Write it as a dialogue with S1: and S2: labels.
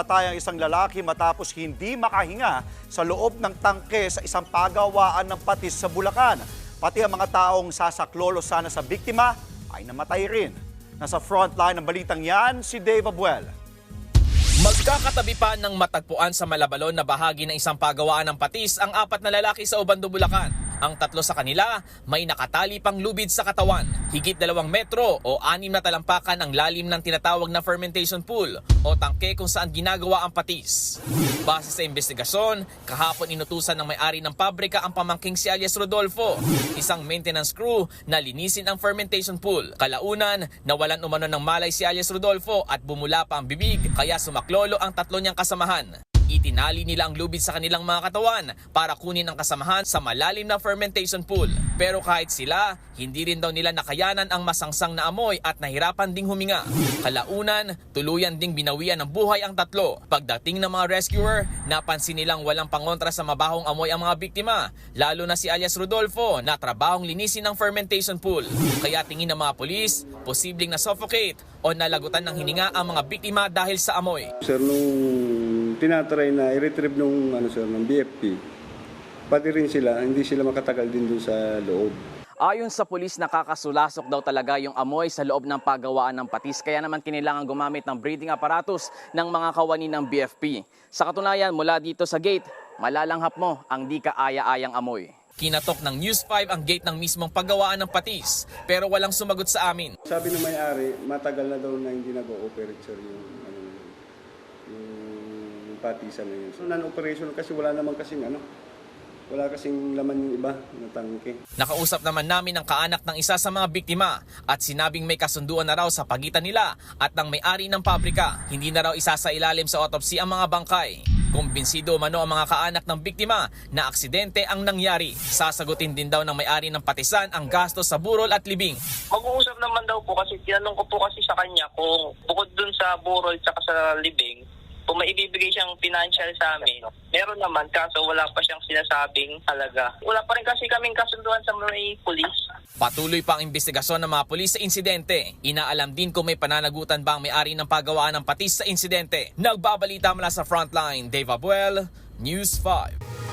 S1: napatay ang isang lalaki matapos hindi makahinga sa loob ng tangke sa isang pagawaan ng patis sa Bulacan. Pati ang mga taong sasaklolo sana sa biktima ay namatay rin. Nasa frontline ng balitang yan, si Dave Abuel.
S2: Magkakatabi pa ng matagpuan sa Malabalon na bahagi ng isang pagawaan ng patis ang apat na lalaki sa Obando, Bulacan. Ang tatlo sa kanila may nakatali pang lubid sa katawan. Higit dalawang metro o anim na talampakan ang lalim ng tinatawag na fermentation pool o tangke kung saan ginagawa ang patis. Base sa investigasyon, kahapon inutusan ng may-ari ng pabrika ang pamangking si alias Rodolfo, isang maintenance crew na linisin ang fermentation pool. Kalaunan, nawalan umano ng malay si alias Rodolfo at bumula pa ang bibig kaya sumaklolo ang tatlo niyang kasamahan. Itinali nila ang lubid sa kanilang mga katawan para kunin ang kasamahan sa malalim na fermentation pool. Pero kahit sila, hindi rin daw nila nakayanan ang masangsang na amoy at nahirapan ding huminga. Kalaunan, tuluyan ding binawian ng buhay ang tatlo. Pagdating ng mga rescuer, napansin nilang walang pangontra sa mabahong amoy ang mga biktima, lalo na si alias Rodolfo na trabahong linisin ang fermentation pool. Kaya tingin ng mga polis, posibleng na-suffocate o nalagutan ng hininga ang mga biktima dahil sa amoy.
S3: Sir, nung tinatry na i-retrieve nung ano sir, ng BFP, pati rin sila, hindi sila makatagal din dun sa loob.
S4: Ayon sa pulis, nakakasulasok daw talaga yung amoy sa loob ng pagawaan ng patis. Kaya naman kinilangan gumamit ng breathing apparatus ng mga kawani ng BFP. Sa katunayan, mula dito sa gate, malalanghap mo ang di kaaya-ayang amoy.
S2: Kinatok ng News 5 ang gate ng mismong paggawaan ng patis pero walang sumagot sa amin.
S3: Sabi ng may-ari, matagal na daw na hindi nag-ooperate yung patisan na yun. So, non-operation kasi wala naman kasing ano, wala kasing laman yung iba na tangke.
S2: Nakausap naman namin ang kaanak ng isa sa mga biktima at sinabing may kasunduan na raw sa pagitan nila at ng may-ari ng pabrika. Hindi na raw isasailalim sa autopsy ang mga bangkay. Kumbinsido mano ang mga kaanak ng biktima na aksidente ang nangyari. Sasagutin din daw ng may-ari ng patisan ang gastos sa burol at libing.
S5: Mag-uusap naman daw po kasi tinanong ko po kasi sa kanya kung bukod dun sa burol tsaka sa libing, kung may siyang financial sa amin. Meron naman, kaso wala pa siyang sinasabing halaga. Wala pa rin kasi kaming kasunduan sa may pulis.
S2: Patuloy pa ang investigasyon ng mga pulis sa insidente. Inaalam din kung may pananagutan ba ang may-ari ng paggawaan ng patis sa insidente. Nagbabalita mula sa frontline, Dave Abuel, News 5.